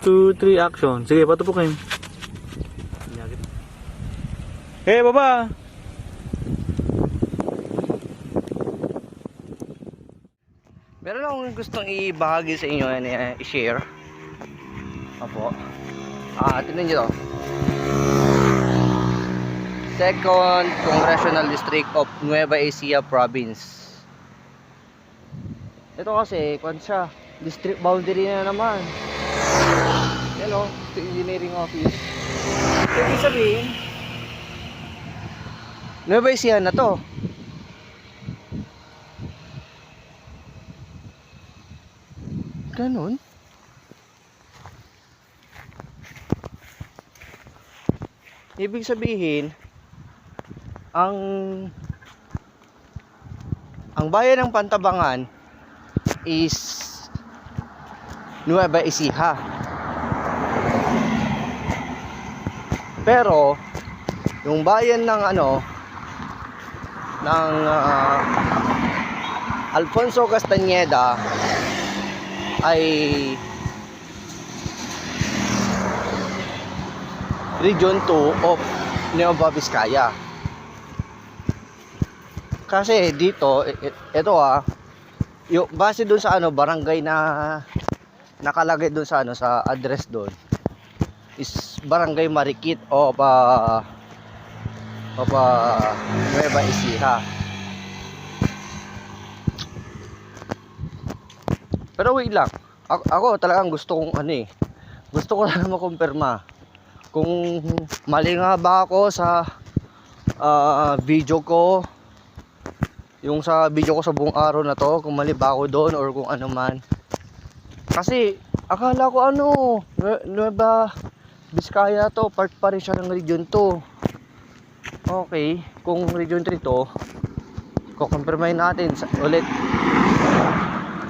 2, 3, action. Sige, patupukin. Hey, baba! Meron akong gustong ibahagi sa inyo, and, uh, i-share. Opo. Ah, tingnan nyo to. Second Congressional District of Nueva Ecija Province. Ito kasi, kwan siya, district boundary na naman. Yan o, ito engineering office. So, ibig sabihin, Nueva Ecija na to. Ganon? Ibig sabihin, ang ang bayan ng Pantabangan is Nueva Ecija. Pero yung bayan ng ano ng ah, Alfonso Castañeda ay Region 2 of Nueva Vizcaya. Kasi dito, i- i- ito ah, yung base doon sa ano, barangay na nakalagay doon sa ano, sa address doon is Barangay Marikit o pa o pa Nueva Ecija. Pero wait lang. Ako, ako talagang gusto kong ano eh. Gusto ko lang makumpirma kung mali nga ba ako sa ah, video ko yung sa video ko sa buong araw na to kung mali ba ako doon or kung ano man kasi akala ko ano Nue- Nueva Vizcaya to part pa rin siya ng region 2 okay kung region 3 to kukumpirmahin natin sa, ulit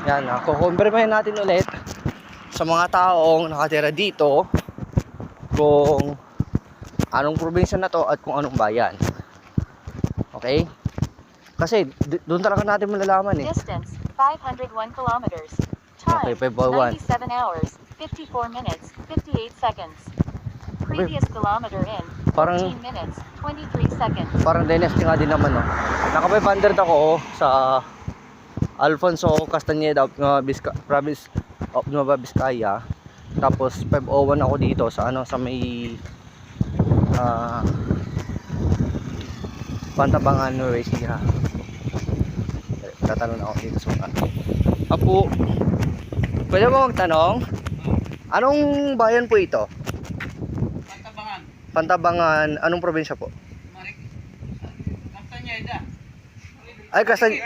yan ah, kukumpirmahin natin ulit sa mga taong nakatira dito kung anong probinsya na to at kung anong bayan. Okay? Kasi doon talaga natin malalaman eh. Distance 501 kilometers. Okay, Time 501. 97 hours, 54 minutes, 58 seconds. Previous kilometer in Parang 14 minutes, 23 seconds. parang dynasty nga din naman no. Naka 500 ako oh, sa Alfonso Castañeda of Nueva Vizca- province of Nueva Vizcaya. Tapos 501 ako dito sa ano sa may ah Pantabangan Nueva Ecija. Tatanong ako dito sa mga. Apo, pwede mo magtanong? Anong bayan po ito? Pantabangan. Anong probinsya po? Ay. Okay.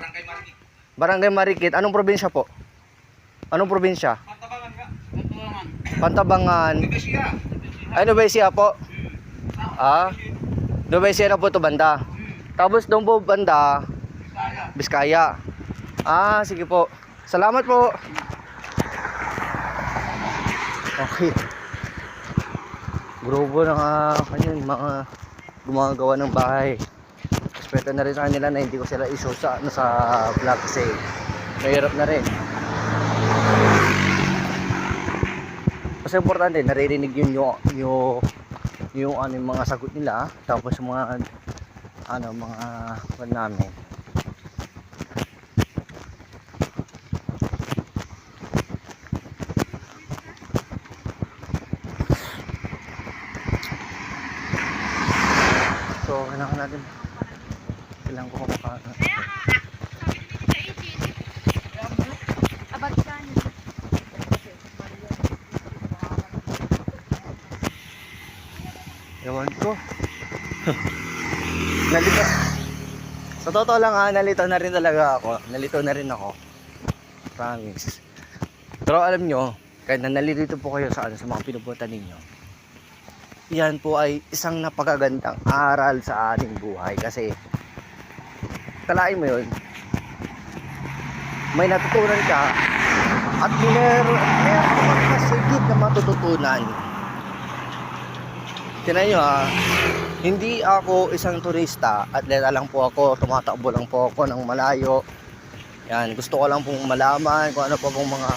Barangay Marikit. Barangay Marikit, anong probinsya po? Anong probinsya? Pantabangan ka. Pantabangan. Pantabangan. Ay, Nueva Ecija po. Ah, Nueva Ecija na po ito banda. Tapos doon po banda, Kaya. Biskaya. Ah, sige po. Salamat po. Okay. Grupo ng uh, kanyan, mga gumagawa ng bahay. Respeto na rin sa kanila na hindi ko sila iso sa, ano, sa vlog kasi mahirap na rin. Mas importante, naririnig yun yung, yung, yung ano, yung mga sagot nila. Tapos yung mga, ano, mga, ano namin. So, kailangan natin kailangan ko kumakain. Ewan ko. nalito. Sa totoo lang ha, nalito na rin talaga ako. Nalito na rin ako. Promise. Pero alam nyo, kahit na nalilito po kayo sa, ano, sa mga pinupunta ninyo, yan po ay isang napakagandang aral sa ating buhay kasi kalain mo yun. May natutunan ka at meron meron ka mga sigit na matututunan. Tinan nyo ha hindi ako isang turista atleta lang po ako tumatakbo lang po ako ng malayo. Yan gusto ko lang pong malaman kung ano pa pong mga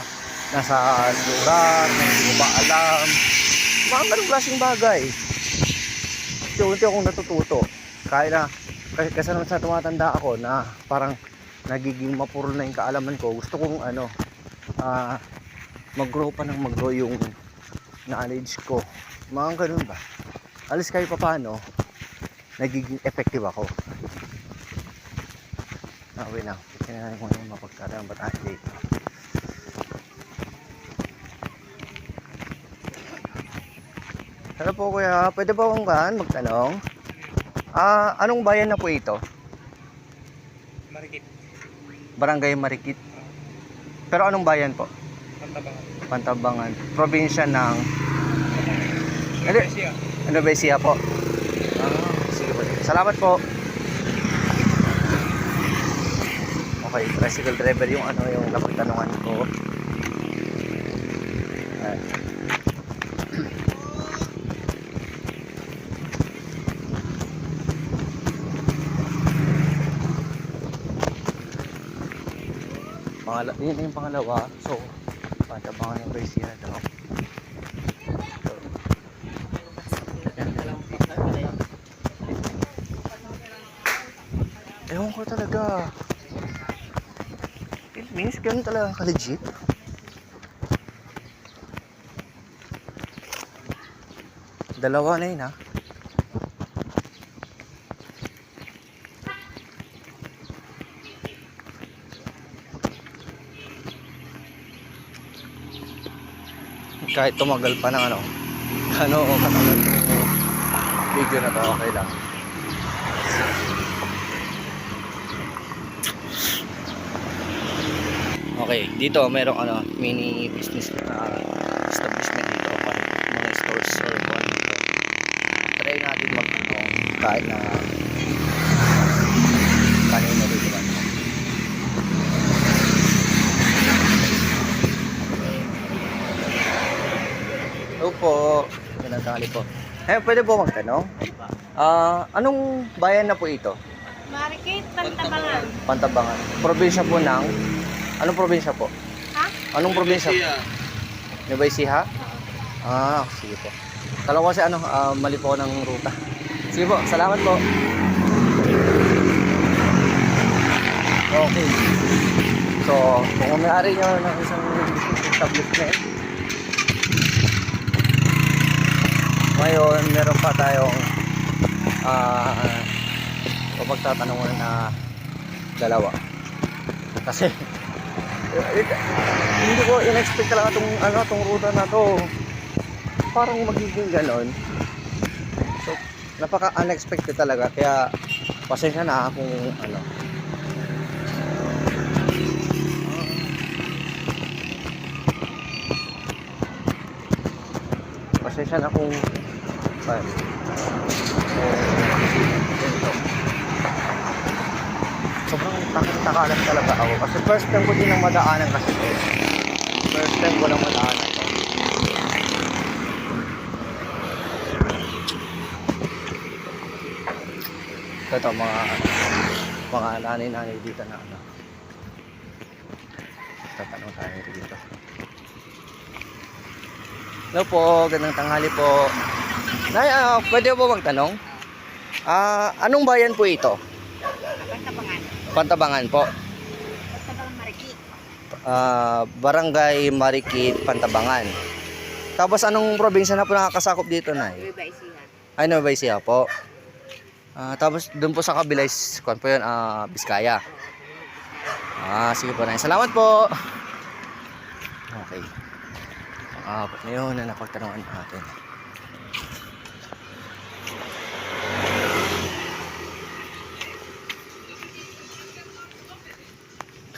nasa lugar, hindi mo ba alam. Mga ganun klaseng bagay. Unti-unti akong natututo. Kaya na, kasi, kasi nung sa tumatanda ako na parang nagiging mapuro na yung kaalaman ko, gusto kong ano, ah, mag-grow pa ng mag-grow yung knowledge ko. Mga ganun ba? Alis kayo pa paano, nagiging effective ako. Ah, wait lang. Kailangan ko na mapagkaroon ba tayo dito. Hello po kuya, pwede ba akong kan magtanong? Ah, anong bayan na po ito? Marikit. Barangay Marikit. Pero anong bayan po? Pantabangan. Pantabangan. Probinsya ng ano ba siya po? Ah, sige po. Salamat po. Okay, tricycle driver yung ano yung napagtanungan ko. Pangala, yun yung pangalawa. So, patabangan yung Brescia daw. Ewan ko talaga. Philippines, ganun talaga ka-legit. Dalawa na yun ha. Kahit tumagal pa ng ano, ano, katagal yung video na to, okay lang. Okay, dito merong ano, mini business na establishment dito mga stores or kung ano. Try natin mag kahit na kanina dito ba. Hello po. Magandang tanghali po. Eh, pwede po magtanong? Ah, anong bayan na po ito? Marikit, Pantabangan. Pantabangan. Probinsya po ng Anong probinsya po? Ha? Anong probinsya? Nueva Ecija? Ah, sige po. Kala ko kasi ano, ah, mali po ako ng ruta. Sige po, salamat po. Okay. So, kung umayari nyo ng isang business establishment, ngayon, meron pa tayong ah, uh, pagtatanungan na dalawa. Kasi, hindi ko in-expect talaga itong ano, tong ruta na to. Parang magiging ganon. So, napaka-unexpected talaga. Kaya, pasensya na kung ano. Pasensya na kung So, sobrang takot-takalan talaga ako kasi first time ko din ang madaanan kasi. First time ko lang madaanan to. Ito mga mga nanay-nanay dito na ano. Tatanong tayo dito. Hello po, gandang tanghali po. Nay, ah, pwede po magtanong? Ah, anong bayan po ito? Pantabangan. Pantabangan po. Pantabangan Marikit. Ah, Barangay Marikit, Pantabangan. Tapos anong probinsya na po nakakasakop dito na? Nueva Ecija. Ay, Nueva Ecija po. Ah, tapos doon po sa kabila is, kuwan po yun, ah, Biskaya. Ah, sige po na. Salamat po. Okay. Ah, na yun na napagtanungan natin.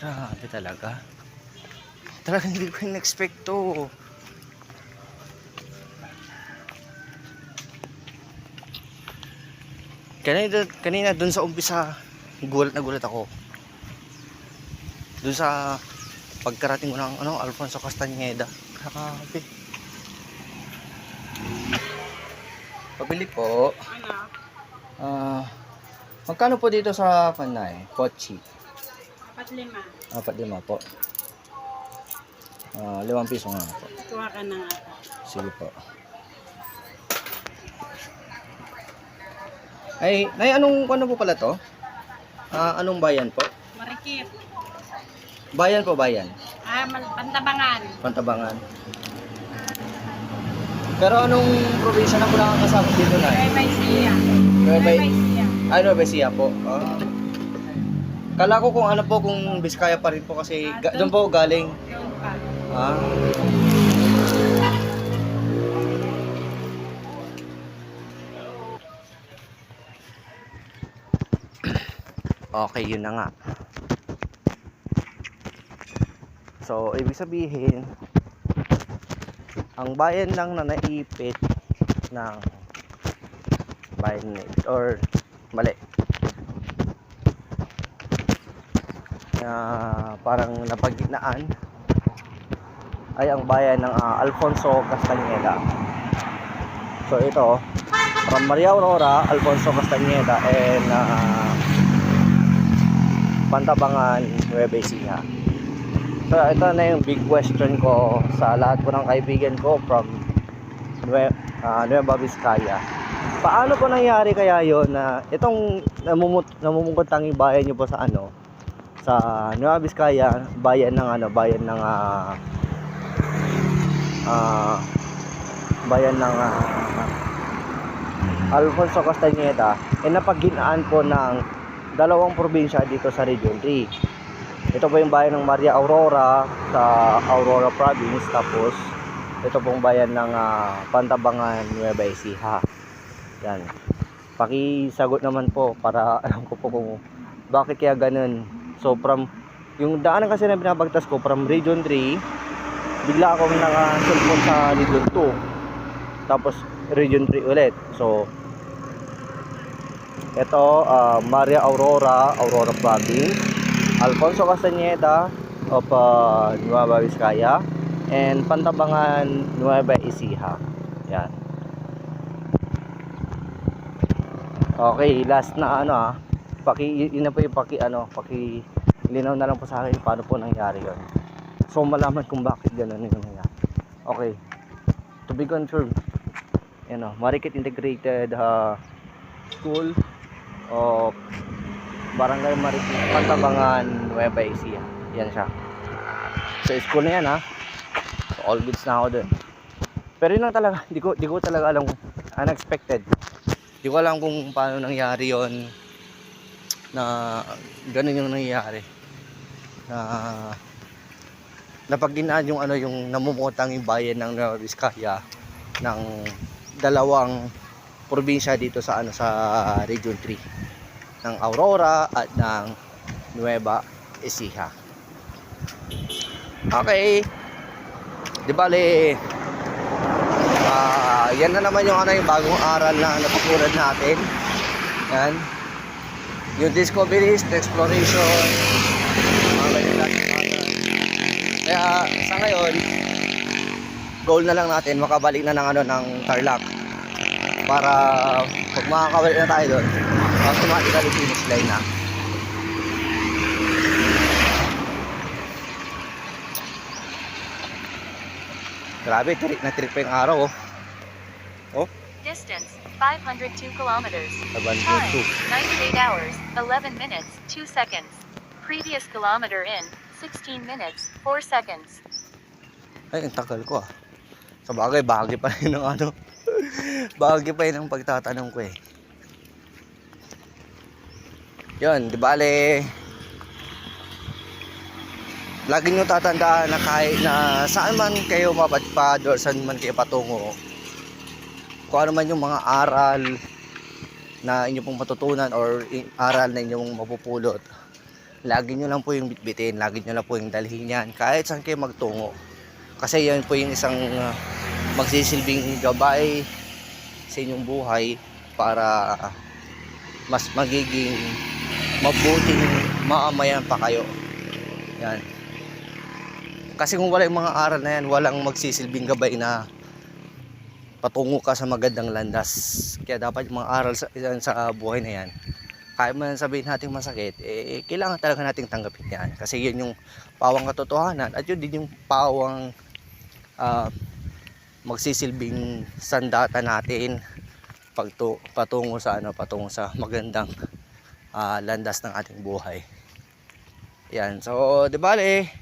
Grabe talaga. Talaga hindi ko in-expect to. Kanina, kanina dun sa umpisa, gulat na gulat ako. Dun sa pagkarating ko ng ano, Alfonso Castañeda. Grabe. Pabili po. Ano? Ah, magkano po dito sa kanay? Pochi. Apat lima. Apat lima po. Ah, limang piso nga po. Kuha ka na nga. Sige po. Ay, nay, anong ano po pala to? Ah, anong bayan po? Marikit. Bayan po, bayan. Ah, pantabangan. Pantabangan. Pero anong probinsya na po nakakasama dito na? Nueva Ecija. Nueva- Ecija. Ay, Nueva Ecija po. Ah. Kala ko kung ano po, kung Biskaya pa rin po kasi ga- doon po galing. Yun pa. Ah. Okay, yun na nga. So, ibig sabihin, ang bayan lang na naipit ng bayan ito, or mali na parang napagitnaan ay ang bayan ng ah, Alfonso Castañeda. So ito, from Maria Aurora, Alfonso Castañeda, and ah, Pantabangan, Nueva Ecija. So ito na yung big question ko sa lahat po ng kaibigan ko from Nue ah, Nueva Vizcaya. Paano po nangyari kaya yon na itong namumut namumungkot tanging bayan niyo po sa ano sa Nueva Vizcaya, bayan ng ano, bayan ng ah, ah, bayan ng ah, Alfonso Castañeda ay napagginaan po ng dalawang probinsya dito sa Region 3. Ito po yung bayan ng Maria Aurora sa Aurora Province tapos ito pong bayan ng ah, Pantabangan, Nueva Ecija. Yan. Pakisagot naman po para alam ko po kung bakit kaya ganun. So from yung daanan kasi na binabagtas ko from Region 3 bigla akong naka-cellphone sa Region 2 tapos Region 3 ulit. So ito ah, Maria Aurora Aurora Province. Alfonso Castañeda of ah, Nueva Vizcaya. And Pantabangan Nueva Ecija. Yan. Okay last na ano ah paki yun na po yung paki ano paki linaw na lang po sa akin paano po nangyari yon so malaman kung bakit ganun yung nangyari. Okay. To be confirmed yan o Marikit Integrated uh, School of Barangay Marikit Pantabangan Nueva Ecija. Yan siya. So school na yan ha? So, all goods na ako dun. Pero yun lang talaga di ko, di ko talaga alam unexpected. Di ko alam kung paano nangyari yon na ganun yung nangyayari na napagdinaan yung ano yung namumutang yung bayan ng Nueva Vizcaya ng dalawang probinsya dito sa ano sa Region 3 ng Aurora at ng Nueva Ecija. Okay. Di bale ah yan na naman yung ano yung bagong aral na natutunan natin. Yan yung discoveries, the exploration, mga ganyan natin Kaya sa ngayon, goal na lang natin makabalik na ng ano ng Tarlac. Para pag makakabalik na tayo doon, automatically finish line na. Grabe, trip na trip pa yung araw oh. Distance 502 kilometers. Laban Time two. 98 hours, 11 minutes, 2 seconds. Previous kilometer in 16 minutes, 4 seconds. Ay, ang tagal ko ah. Sa bagay, bahagi pa rin ng ano. bahagi pa rin ng pagtatanong ko eh. Yun, di bale, lagi nyo tatandaan na kahit na saan man kayo mapadpad or saan man kayo patungo, kung ano man yung mga aral na inyo pong matutunan or aral na inyong mapupulot, lagi nyo lang po yung bitbitin, lagi nyo lang po yung dalhin yan, kahit saan kayo magtungo. Kasi yan po yung isang uh, magsisilbing gabay sa inyong buhay para mas magiging mabuting maamayan pa kayo. Yan. Kasi kung wala yung mga aral na yan, walang magsisilbing gabay na patungo ka sa magandang landas. Kaya dapat mga aral sa, sa buhay na yan, kahit man sabihin natin masakit, eh, kailangan talaga nating tanggapin yan. Kasi yun yung pawang katotohanan at yun din yung pawang ah, magsisilbing sandata natin pagtu patungo sa ano patungo sa magandang ah, landas ng ating buhay. Yan. So, di bale,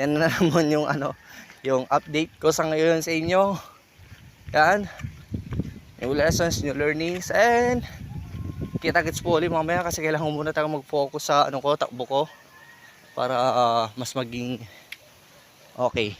yan na naman yung ano, yung update ko sa ngayon sa inyo. Yan. New lessons, new learnings, and kita-kits po ulit mamaya kasi kailangan muna tayo mag-focus sa ano ko, takbo ko para ah, mas maging okay.